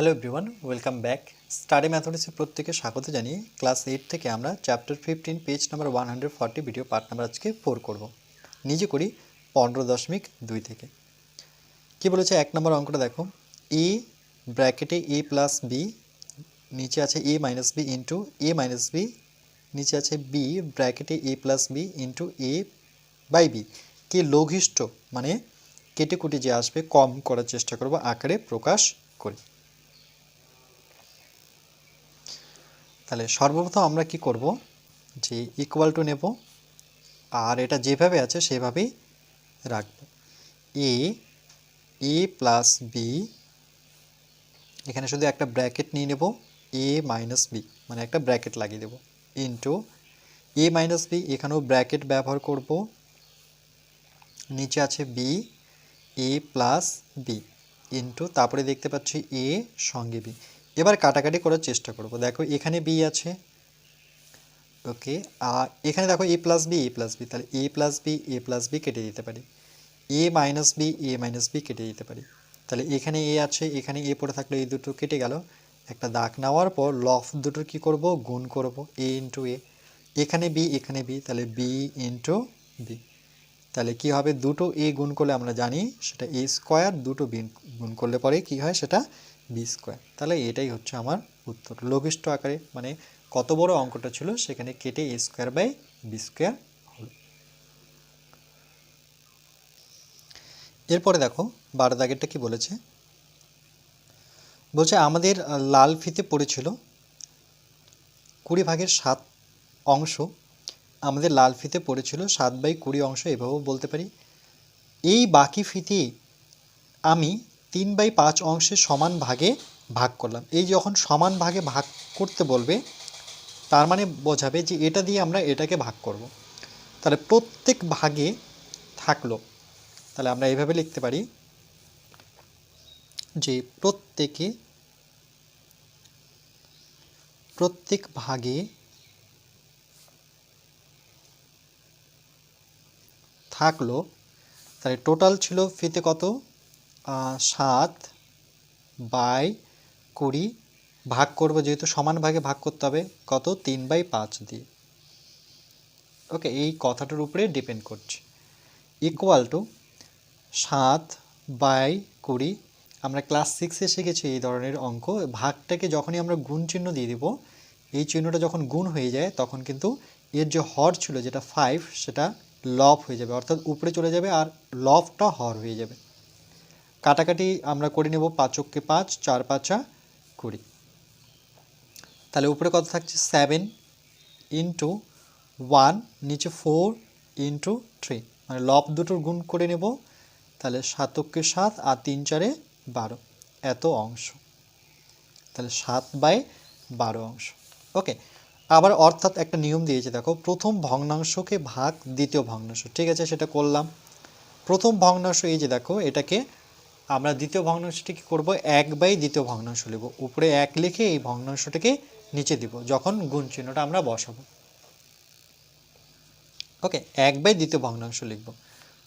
Hello everyone welcome back study ম্যাথমেটিক্সে প্রত্যেকে স্বাগত জানিয়ে ক্লাস এইট থেকে আমরা chapter fifteen page number one hundred forty video part number আজকে ফোর করব। নিজে করি পনেরো দশমিক দুই থেকে। কি বলেছে? এক নম্বর অঙ্কটা দেখো। এ ব্র্যাকেটে এ প্লাস বি নিচে আছে A minus B into A minus B নিচে আছে বি ব্র্যাকেটে A plus B into A by B কে লঘিষ্ঠ মানে কেটে কুটে যে আসবে, কম করার চেষ্টা করব আকারে প্রকাশ করি। তাহলে সর্বপ্রথম আমরা কি করব? যে ইকুয়াল টু নেব। আর এটা যেভাবে আছে, সেভাবেই রাখব। এ এ প্লাস বি এখানে শুধু একটা ব্র্যাকেট নিয়ে নেব। এ মাইনাস বি মানে একটা ব্র্যাকেট লাগিয়ে দেব। ইন্টু এ মাইনাস বি এখানেও ব্র্যাকেট ব্যবহার করব। নিচে আছে B A plus B into তারপরে দেখতে পাচ্ছি এ সঙ্গে বি এবার কাটাকাটি করার চেষ্টা করব। দেখো, এখানে বি আছে। ওকে আর এখানে দেখো A plus B A plus B তাহলে A plus B A plus B কেটে দিতে পারি। A minus B A minus B কেটে দিতে পারি। তাহলে এখানে এ আছে, এখানে এ পড়ে থাকলে এই দুটো কেটে গেল। একটা দাগ নেওয়ার পর লফ দুটোর কি করব? গুণ করব এ ইন্টু এ এখানে বি এখানে বি তাহলে বি ইন্টু বি তাহলে কি হবে? দুটো এ গুণ করলে আমরা জানি সেটা এ স্কোয়ার দুটো বি গুণ করলে পরে কি হয়? সেটা বি স্কোয়ার তাহলে এটাই হচ্ছে আমার উত্তর। লঘিষ্ঠ আকারে মানে কত বড় অঙ্কটা ছিল সেখানে কেটে A square by B square হলো এরপরে দেখো বারো দাগেরটা কি বলেছে? বলছে, আমাদের লাল ফিতে পড়েছিল কুড়ি ভাগের সাত অংশ। আমাদের লাল ফিতে পড়েছিল সাত বাই কুড়ি অংশ। এভাবেও বলতে পারি। এই বাকি ফিতে আমি তিন বাই পাঁচ অংশে সমান ভাগে ভাগ করলাম এই যখন সমান ভাগে ভাগ করতে বলবে, তার মানে বোঝাবে যে এটা দিয়ে আমরা এটাকে ভাগ করব। তাহলে প্রত্যেক ভাগে থাকল, তাহলে আমরা এইভাবে লিখতে পারি যে প্রত্যেকে, প্রত্যেক ভাগে থাকল, তাহলে টোটাল ছিল ফিতে কত সাত বাই কুড়ি ভাগ করব, যেহেতু সমান ভাগে ভাগ করতে হবে, কত? তিন বাই পাঁচ দিয়ে। ওকে এই কথাটার উপরে ডিপেন্ড করছে। ইকুয়াল টু সাত বাই কুড়ি, আমরা ক্লাস সিক্সে শিখেছি এই ধরনের অঙ্ক। ভাগটাকে যখনই আমরা গুণ চিহ্ন দিয়ে দিব, এই চিহ্নটা যখন গুণ হয়ে যায়, তখন কিন্তু এর যে হর ছিল, যেটা ফাইভ সেটা লব হয়ে যাবে। অর্থাৎ উপরে চলে যাবে আর লবটা হর হয়ে যাবে। কাটাকাটি আমরা করে নেব পাঁচককে পাঁচ, চার পাঁচা কুড়ি। তাহলে উপরে কত থাকছে? সেভেন ইন্টু ওয়ান নিচে ফোর ইন্টু থ্রি মানে লব দুটোর গুণ করে নেব, তাহলে সাতককে সাত আর তিন চারে বারো। এত অংশ। তাহলে সাত বাই বারো অংশ। ওকে, আবার অর্থাৎ একটা নিয়ম দিয়েছে, দেখো, প্রথম ভগ্নাংশকে ভাগ, দ্বিতীয় ভগ্নাংশ। ঠিক আছে, সেটা করলাম। প্রথম ভগ্নাংশ এই যে দেখো, এটাকে আমরা দ্বিতীয় ভগ্নাংশটি কী করব এক বাই দ্বিতীয় ভগ্নাংশ নেব উপরে এক লিখে এই ভগ্নাংশটাকে নিচে দিব, যখন গুণ চিহ্নটা আমরা বসাবো। ওকে এক বাই দ্বিতীয় ভগ্নাংশ লিখব।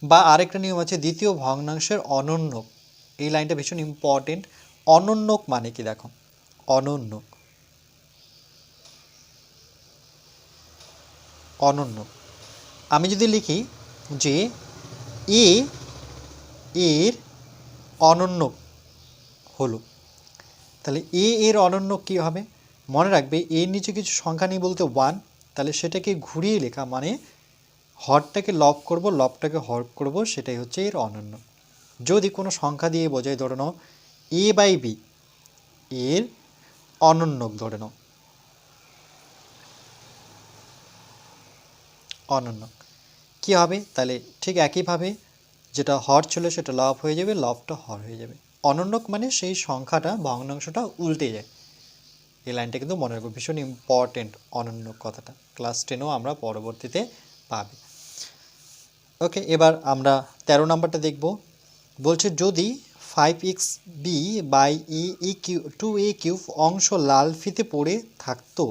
বা আরেকটা নিয়ম আছে, দ্বিতীয় ভগ্নাংশের অনন্যক এই লাইনটা ভীষণ ইম্পর্টেন্ট অনন্যক মানে কি দেখো? অনন্যক। অনন্য আমি যদি লিখি যে এ, এর অনন্য হলো। তাহলে এ এর অনন্য কী হবে? মনে রাখবে এর নিচে কিছু সংখ্যা নেই বলতে ওয়ান তাহলে সেটাকে ঘুরিয়ে লেখা মানে হরটাকে লব করব লবটাকে হর করব, সেটাই হচ্ছে এর অনন্য। যদি কোনো সংখ্যা দিয়ে বোঝায়, ধরে নাও এ বাই বি এর অনন্যক ধরে নাও। অনন্য। কী হবে? তাহলে ঠিক একইভাবে যেটা হর ছিল সেটা লব হয়ে যাবে লবটা হর হয়ে যাবে। অনন্যক মানে সেই সংখ্যাটা ভগ্নাংশটা উল্টে যায়। এই লাইনটা কিন্তু মনে রাখব, ভীষণ ইম্পর্টেন্ট অনন্য কথাটা। ক্লাস টেনেও আমরা পরবর্তীতে পাবে। ওকে, এবার আমরা তেরো নাম্বারটা দেখব। বলছে, যদি five X B by E E Q two A cube অংশ লাল ফিতে পড়ে থাকতো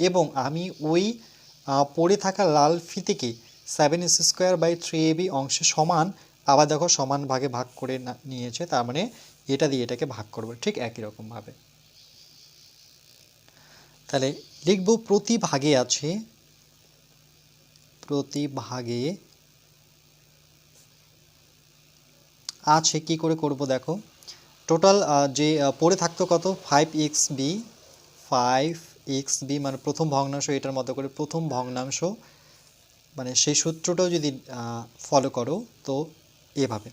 এবং আমি ওই পড়ে থাকা লাল ফিতেকে seven S square by three A B অংশে সমান আবার দেখো সমান ভাগে ভাগ করে নিয়েছে, তার মানে এটা দিয়ে এটাকে ভাগ করব, ঠিক একই রকমভাবে তাহলে লিখব প্রতি ভাগে আছে, প্রতি ভাগে আছে কি করে করব দেখো টোটাল যে পড়ে থাকতো কত? Five X B five X B মানে প্রথম ভগ্নাংশ, এটার মতো করে প্রথম ভগ্নাংশ মানে সেই সূত্রটাও যদি ফলো করো, তো এভাবে।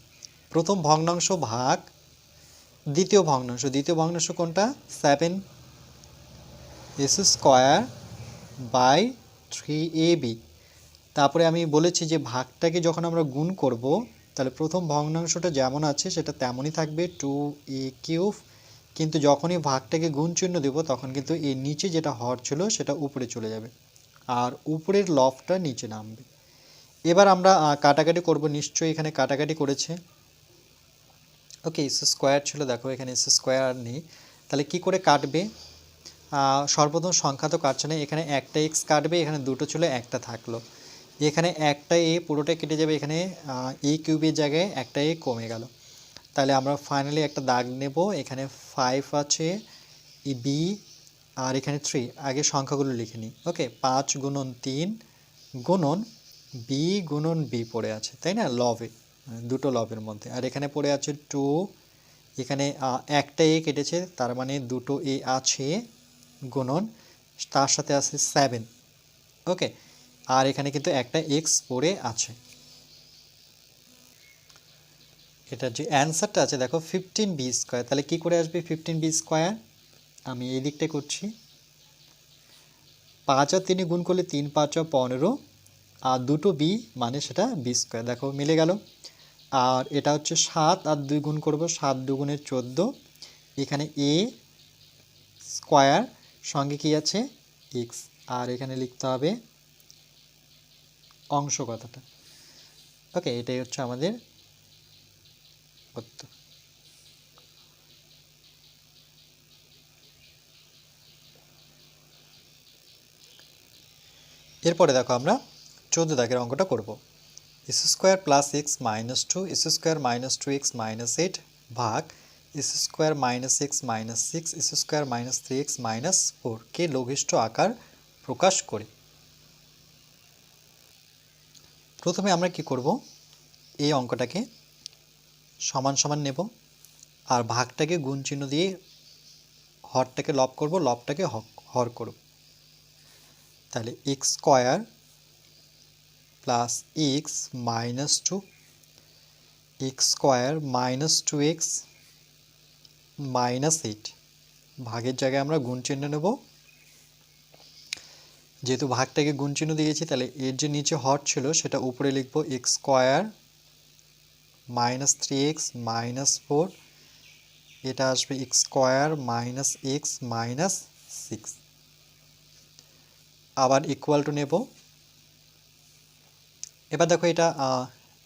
প্রথম ভগ্নাংশ ভাগ, দ্বিতীয় ভগ্নাংশ। দ্বিতীয় ভগ্নাংশ কোনটা? Seven S square by three A B তারপরে আমি বলেছি যে ভাগটাকে যখন আমরা গুণ করব, তাহলে প্রথম ভগ্নাংশটা যেমন আছে, সেটা তেমনই থাকবে টু এ কিউব কিন্তু যখনই ভাগটাকে গুণ চিহ্ন দেবো, তখন কিন্তু এর নিচে যেটা হর ছিল, সেটা উপরে চলে যাবে। আর উপরের লফটা নিচে নামবে। এবার আমরা কাটাকাটি করব। নিশ্চয়ই এখানে কাটাকাটি করেছে। ওকে এস স্কোয়ার ছিল, দেখো, এখানে এস স্কোয়ার নেই। তাহলে কি করে কাটবে? সর্বপ্রথম সংখ্যা তো কাটছে না। এখানে একটা এক্স কাটবে, এখানে দুটো ছিল একটা থাকল। এখানে একটা এ পুরোটা কেটে যাবে, এখানে এ কিউবের জায়গায় একটা এ কমে গেল। তাহলে আমরা ফাইনালি একটা দাগ নেব। এখানে ফাইভ আছে বি আর এখানে থ্রি আগে সংখ্যাগুলো লিখে নিই। ওকে, পাঁচ গুণন তিন গুণন বি গুণন বি পড়ে আছে, তাই না? লবে মানে দুটো লবের মধ্যে। আর এখানে পড়ে আছে টু এখানে একটা এ কেটেছে, তার মানে দুটো এ আছে গুণন, তার সাথে আছে সেভেন ওকে আর এখানে কিন্তু একটা এক্স পড়ে আছে। এটার যে অ্যান্সারটা আছে, দেখো ফিফটিন বি স্কোয়ার তাহলে কি করে আসবে ফিফটিন বি স্কোয়ার আমি এই দিকটা করছি। পাঁচ আর তিনে গুণ করলে তিন, পাঁচ আর পনেরো। আর দুটো বি মানে সেটা বি স্কোয়ার দেখো মিলে গেল। আর এটা হচ্ছে সাত, আর দুই গুণ করব সাত দুগুণের চোদ্দ। এখানে এ স্কোয়ার সঙ্গে কি আছে? এক্স আর এখানে লিখতে হবে অংশ কথাটা। ওকে এটাই হচ্ছে আমাদের উত্তর। এরপরে দেখো আমরা চোদ্দ দাগের অঙ্কটা করব। S square plus X minus two, S square minus two X minus eight ভাগ S square minus X minus six, S square minus three X minus four. কে লঘিষ্ঠ আকার প্রকাশ করে? প্রথমে আমরা কি করব? এই অঙ্কটাকে সমান সমান নেব আর ভাগটাকে গুণ চিহ্ন দিয়ে হরটাকে লব করব, লবটাকে হর করব। তাহলে X square plus X minus two X square minus two X minus eight ভাগের জায়গায় আমরা গুণ চিহ্ন নেব। যেহেতু ভাগটাকে গুণ চিহ্ন দিয়েছি, তাহলে এর যে নিচে হর ছিল, সেটা উপরে লিখব X square minus three X minus four এটা আসবে X square minus X minus six আবার ইকুয়াল টু নেব। এবার দেখো এটা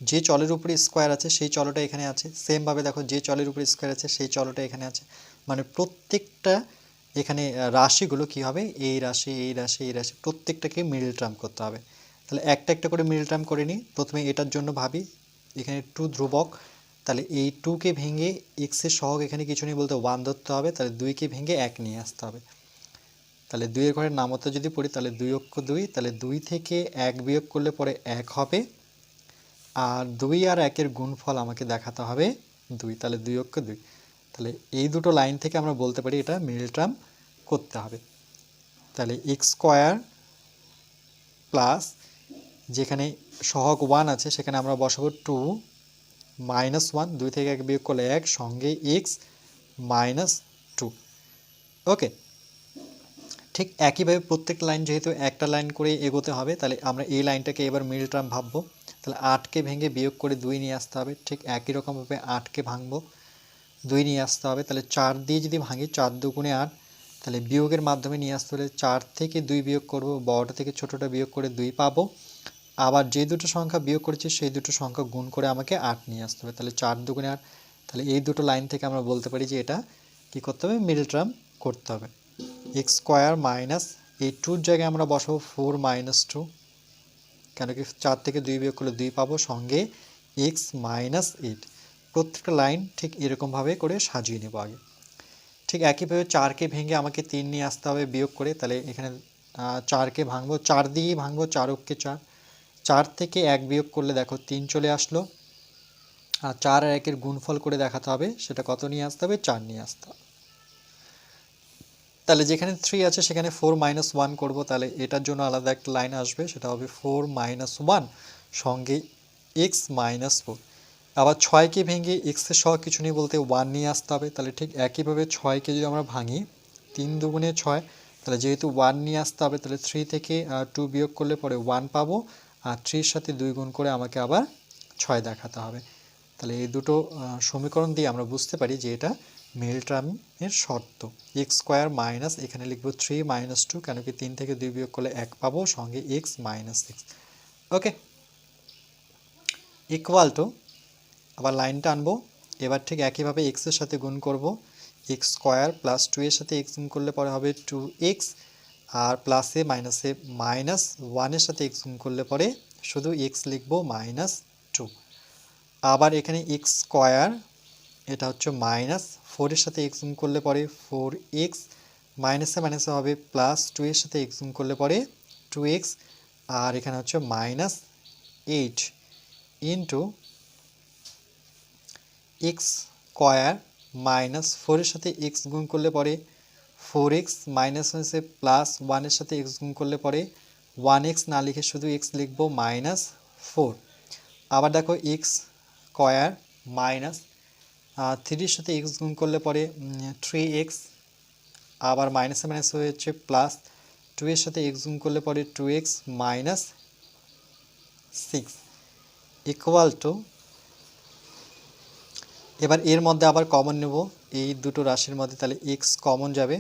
যে চলের উপরে স্কোয়ার আছে, সেই চলটা এখানে আছে। সেমভাবে দেখো যে চলের উপরে স্কোয়ার আছে, সেই চলটা এখানে আছে। মানে প্রত্যেকটা এখানে রাশিগুলো কি হবে? এই রাশি এই রাশি এই রাশি, প্রত্যেকটাকে মিডল টার্ম করতে হবে। তাহলে একটা একটা করে মিডল টার্ম করে নিই। প্রথমে এটার জন্য ভাবি, এখানে টু ধ্রুবক, তাহলে এই টুকে ভেঙে এক্সের সহগ এখানে কিছু নেই বলতে ওয়ান ধরতে হবে, তাহলে দুইকে ভেঙে এক নিয়ে আসতে হবে। তাহলে দুইয়ের ঘরের নামতা যদি পড়ি, তাহলে দুই অক্ষ দুই, তাহলে দুই থেকে এক বিয়োগ করলে পরে এক হবে। আর দুই আর একের গুণফল আমাকে দেখাতে হবে দুই, তাহলে দুই অক্ষ দুই। তাহলে এই দুটো লাইন থেকে আমরা বলতে পারি এটা মিডল টার্ম করতে হবে। তাহলে এক্স স্কোয়ার প্লাস যেখানে সহগ ওয়ান আছে, সেখানে আমরা বসাবো টু মাইনাস ওয়ান, দুই থেকে এক বিয়োগ করলে এক, সঙ্গে এক্স মাইনাস টু। ওকে ঠিক একইভাবে প্রত্যেক লাইন যেহেতু একটা লাইন করে এগোতে হবে, তাহলে আমরা এই লাইনটাকে এবার মিডল টার্ম ভাববো। তাহলে আটকে ভেঙে বিয়োগ করে দুই নিয়ে আসতে হবে, ঠিক একই রকমভাবে আটকে ভাঙবো, দুই নিয়ে আসতে হবে। তাহলে চার দিয়ে যদি ভাঙি, চার দুগুণে আট, তাহলে বিয়োগের মাধ্যমে নিয়ে আসতে হলে চার থেকে দুই বিয়োগ করব, বড়টা থেকে ছোটোটা বিয়োগ করে দুই পাবো। আবার যে দুটো সংখ্যা বিয়োগ করেছি, সেই দুটো সংখ্যা গুণ করে আমাকে আট নিয়ে আসতে হবে। তাহলে চার দুগুণে আট, তাহলে এই দুটো লাইন থেকে আমরা বলতে পারি যে এটা কি করতে হবে? মিডল টার্ম করতে হবে। এক্স স্কোয়ার মাইনাস এই টুর জায়গায় আমরা বসাবো ফোর মাইনাস টু। কেন কি চার থেকে দুই বিয়োগ করলে দুই পাবো, সঙ্গে এক্স মাইনাস এইট। প্রত্যেকটা লাইন ঠিক এরকমভাবে করে সাজিয়ে নেব আগে। ঠিক একইভাবে চারকে ভেঙে আমাকে তিন নিয়ে আসতে হবে বিয়োগ করে, তাহলে এখানে চারকে ভাঙবো, চার দিয়েই ভাঙবো চারককে চার। চার থেকে এক বিয়োগ করলে দেখো তিন চলে আসলো। আর চার আর একের গুণফল করে দেখাতে হবে, সেটা কত নিয়ে আসতে হবে? চার নিয়ে আসতে হবে। তাহলে যেখানে থ্রি আছে, সেখানে ফোর মাইনাস ওয়ান করব, তাহলে এটার জন্য আলাদা একটা লাইন আসবে, সেটা হবে ফোর মাইনাস ওয়ান সঙ্গে এক্স মাইনাস ফোর আবার ছয়কে ভেঙে এক্সের সহ কিছু নেই বলতে ওয়ান নিয়ে আসতে হবে, তাহলে ঠিক একইভাবে ছয়কে যদি আমরা ভাঙি, তিন দুগুণে ছয়, তাহলে যেহেতু ওয়ান নিয়ে আসতে হবে, তাহলে থ্রি থেকে টু বিয়োগ করলে পরে ওয়ান পাবো, আর থ্রির সাথে দুই গুণ করে আমাকে আবার ছয় দেখাতে হবে। তাহলে এই দুটো সমীকরণ দিয়ে আমরা বুঝতে পারি যে এটা মিল টার্মের শর্ত। এক্স স্কোয়ার মাইনাস, এখানে লিখব থ্রি মাইনাস টু কেন কি তিন থেকে দুই বিয়োগ করলে এক পাবো, সঙ্গে X minus six okay equal to আবার লাইনটা আনব, এবার ঠিক একইভাবে এক্সের সাথে গুণ করব। এক্স স্কোয়ার প্লাস টু এর সাথে এক্স গুণ করলে পরে হবে টু এক্স আর প্লাসে মাইনাসে মাইনাস ওয়ানের সাথে এক্স গুণ করলে পরে শুধু এক্স লিখব মাইনাস টু আবার এখানে এক্স স্কোয়ার, এটা হচ্ছে মাইনাস ফোরের সাথে এক্স গুণ করলে পরে ফোর এক্স মাইনাসে মাইনাসে হবে প্লাস টু এর সাথে এক্স গুণ করলে পরে টু এক্স আর এখানে হচ্ছে minus eight into X square minus ফোরের সাথে এক্স গুণ করলে পরে ফোর এক্স মাইনাস হয়েছে প্লাস ওয়ানের সাথে এক্স গুণ করলে পরে ওয়ান এক্স না লিখে শুধু এক্স লিখব মাইনাস ফোর আবার দেখো এক্স স্কোয়ার মাইনাস থ্রির সাথে এক্স গুণ করলে পরে থ্রি এক্স আবার মাইনাসে মাইনাস হয়েছে প্লাস টু এর সাথে এক্স গুণ করলে পরে two X minus six equal to এবার এর মধ্যে আবার কমন নেব, এই দুটো রাশির মধ্যে তাহলে এক্স কমন যাবে।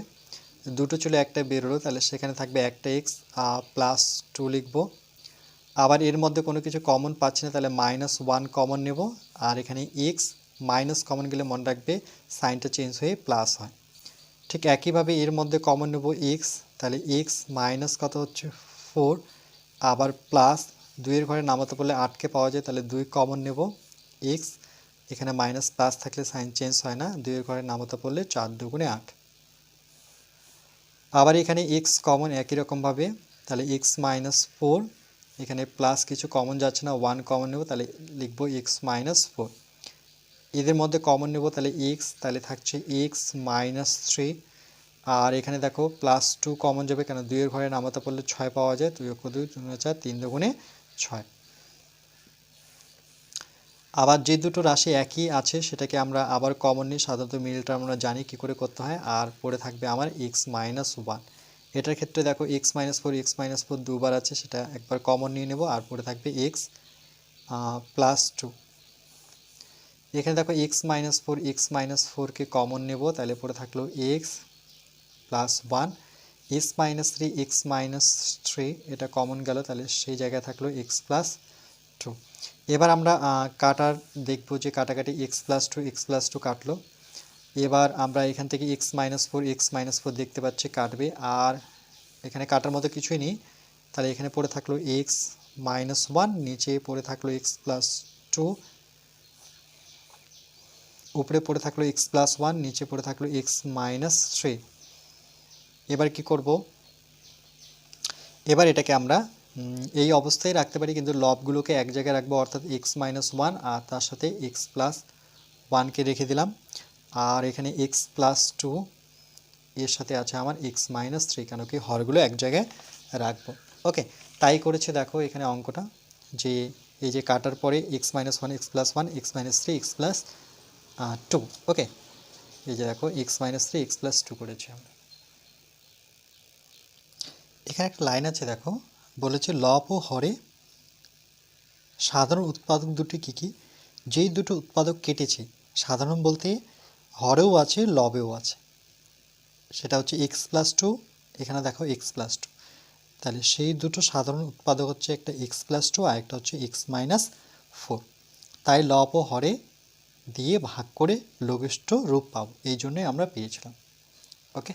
দুটো চলে একটা বেরোলো, তাহলে সেখানে থাকবে একটা এক্স প্লাস টু লিখব। আবার এর মধ্যে কোনো কিছু কমন পাচ্ছি না, তাহলে মাইনাস ওয়ান কমন নেব, আর এখানে এক্স মাইনাস কমন গেলে মনে রাখবে সাইনটা চেঞ্জ হয়ে প্লাস হয়। ঠিক একইভাবে এর মধ্যে কমন নেব এক্স তাহলে এক্স মাইনাস কত হচ্ছে? ফোর আবার প্লাস দুইয়ের ঘরে নামাতে বললে আটকে পাওয়া যায়, তাহলে দুই কমন নেব এক্স এখানে মাইনাস প্লাস থাকলে সাইন চেঞ্জ হয় না, দুইয়ের ঘরে নামাতে পড়লে চার দুগুণে আট। আবার এখানে এক্স কমন একই রকমভাবে তাহলে এক্স মাইনাস ফোর এখানে প্লাস কিছু কমন যাচ্ছে না ওয়ান কমন নেব, তাহলে লিখব এক্স মাইনাস ফোর এদের মধ্যে কমন নেব, তাহলে এক্স তাহলে থাকছে এক্স মাইনাস থ্রি আর এখানে দেখো প্লাস টু কমন যাবে, কেন দুইয়ের ঘরে নামাতে পড়লে ছয় পাওয়া যায়, দুই অক্ষ দুই তিন চার, তিন দুগুণে ছয়। আবার যে দুটো রাশি একই আছে, সেটাকে আমরা আবার কমন নিই সাধারণত মিলটা আমরা জানি কী করে করতে হয়, আর পড়ে থাকবে আমার এক্স মাইনাস ওয়ান এটার ক্ষেত্রে দেখো X minus four X minus four দুবার আছে, সেটা একবার কমন নিয়ে নেব, আর পড়ে থাকবে এক্স প্লাস টু এখানে দেখো X minus four X minus ফোরকে কমন নেব, তাহলে পড়ে থাকল X plus one X minus three X minus three এটা কমন গেল, তাহলে সেই জায়গায় থাকল এক্স প্লাস টু এবার আমরা কাটার দেখব যে কাটাকাটি X plus two X plus two কাটলো। এবার আমরা এখান থেকে X minus four X minus four দেখতে পাচ্ছি, কাটবে। আর এখানে কাটার মতো কিছুই নেই। তাহলে এখানে পড়ে থাকল এক্স মাইনাস ওয়ান নিচে পড়ে থাকল এক্স প্লাস টু উপরে পড়ে থাকল এক্স প্লাস ওয়ান নিচে পড়ে থাকল এক্স মাইনাস থ্রি এবার কি করব? এবার এটাকে আমরা এই অবস্থায় রাখতে পারি, কিন্তু লবগুলোকে এক জায়গায় রাখব, অর্থাৎ এক্স মাইনাস ওয়ান আর তার সাথে এক্স প্লাস ওয়ানকে রেখে দিলাম। আর এখানে এক্স প্লাস টু এর সাথে আছে আমার এক্স মাইনাস থ্রি কেন কি হরগুলো এক জায়গায় রাখব। ওকে, তাই করেছে দেখো এখানে অঙ্কটা, যে এই যে কাটার পরে X minus one X plus one X minus three X plus two okay এই যে দেখো X minus three X plus two করেছি আমরা। এখানে একটা লাইন আছে, দেখো, বলেছে লব ও হরে সাধারণ উৎপাদক দুটি কী কী? যেই দুটো উৎপাদক কেটেছে, সাধারণ বলতে হরেও আছে, লবেও আছে। সেটা হচ্ছে এক্স প্লাস টু এখানে দেখো এক্স প্লাস টু তাহলে সেই দুটো সাধারণ উৎপাদক হচ্ছে একটা এক্স প্লাস টু আর একটা হচ্ছে এক্স মাইনাস ফোর তাই লব ও হরে দিয়ে ভাগ করে লঘিষ্ঠ রূপ পাবো। এই জন্যই আমরা পেয়েছিলাম। ওকে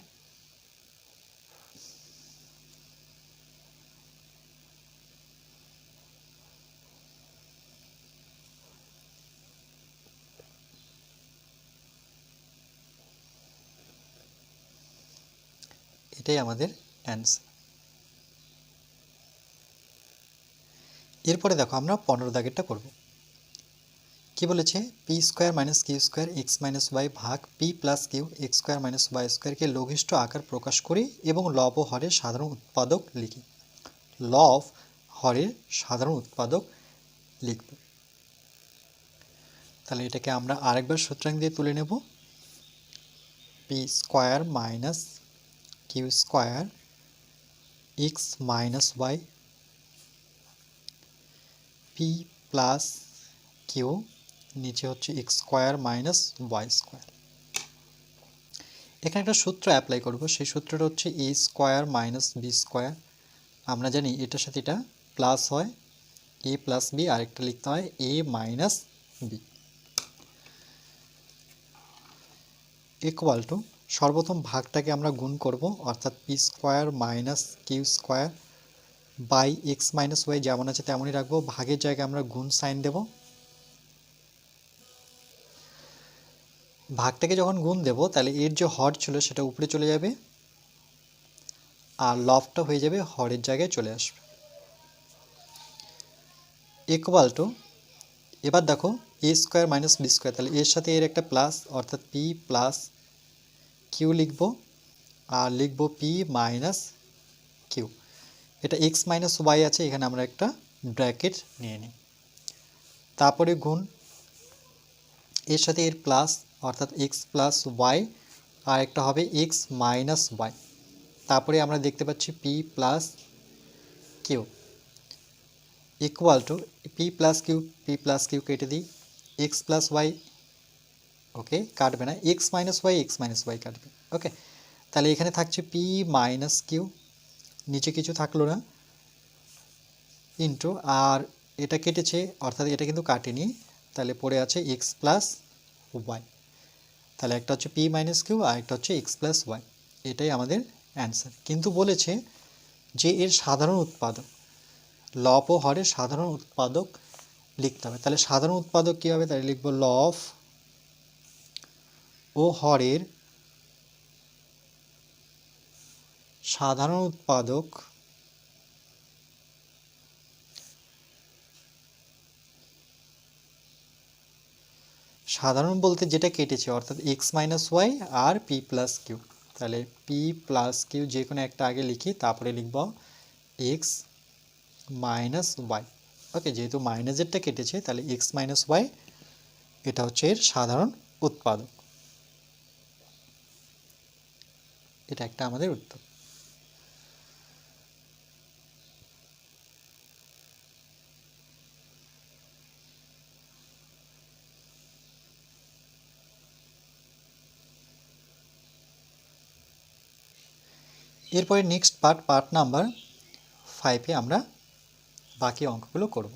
এটাই আমাদের অ্যান্সার এরপরে দেখো আমরা পনেরো দাগেরটা করব। কি বলেছে? P square minus Q square X minus Y ভাগ P plus Q X square minus Y স্কোয়ারকে লঘিষ্ঠ আকার প্রকাশ করি এবং লব হরের সাধারণ উৎপাদক লিখি। লব, হরের সাধারণ উৎপাদক লিখব। তাহলে এটাকে আমরা আরেকবার সূত্রাং দিয়ে তুলে নেব। P square minus Q square X minus Y P plus Q নিচে হচ্ছে X square minus Y square এখানে একটা সূত্র অ্যাপ্লাই করব, সেই সূত্রটা হচ্ছে A square minus B square আমরা জানি এটার সাথে এটা প্লাস হয় এ প্লাস বি আরেকটা লিখতে হয় A minus B equal to সর্বপ্রথম ভাগটাকে আমরা গুণ করব, অর্থাৎ P square minus Q square by X minus Y যেমন আছে তেমনই রাখব। ভাগের জায়গায় আমরা গুণ সাইন দেব। ভাগটাকে যখন গুণ দেব, তাহলে এর যে হর ছিল সেটা উপরে চলে যাবে আর লফটা হয়ে যাবে হরের জায়গায় চলে আসবে। ইকুয়াল টু, এবার দেখো A square minus B square, তাহলে এর সাথে এর একটা প্লাস, অর্থাৎ পি প্লাস কিউ লিখব আর লিখব পি মাইনাস কিউ। এটা এক্স মাইনাস ওয়াই আছে, এখানে আমরা একটা ব্র্যাকেট নিয়ে নিই। তারপরে গুণ, এর সাথে এর প্লাস অর্থাৎ এক্স প্লাস ওয়াই আর একটা হবে এক্স মাইনাস ওয়াই তারপরে আমরা দেখতে পাচ্ছি P plus Q equal to P plus Q P plus Q কেটে দিই। এক্স প্লাস ওয়াই ওকে কাটবে না। X minus Y X minus Y কাটবে ওকে তাহলে এখানে থাকছে পি মাইনাস কিউ নিচে কিছু থাকল না। ইন্টু আর এটা কেটেছে, অর্থাৎ এটা কিন্তু কাটেনি। তাহলে পড়ে আছে এক্স প্লাস ওয়াই তাহলে একটা হচ্ছে পি মাইনাস কিউ আর একটা হচ্ছে এক্স প্লাস ওয়াই এটাই আমাদের অ্যান্সার কিন্তু বলেছে যে এর সাধারণ উৎপাদক লব ও হরের সাধারণ উৎপাদক লিখতে হবে। তাহলে সাধারণ উৎপাদক কী হবে তাহলে লিখব লব ও হরের সাধারণ উৎপাদক সাধারণ বলতে যেটা কেটেছে, অর্থাৎ এক্স মাইনাস ওয়াই আর পি প্লাস কিউ তাহলে পি প্লাস কিউ যে কোনো একটা আগে লিখি, তারপরে লিখব এক্স মাইনাস ওয়াই ওকে যেহেতু মাইনাসেরটা কেটেছে, তাহলে এক্স মাইনাস ওয়াই এটা হচ্ছে এর সাধারণ উৎপাদক। এটা একটা আমাদের উত্তর। এরপরে নেক্সট পার্ট পার্ট নাম্বার ফাইভে আমরা বাকি অঙ্কগুলো করব।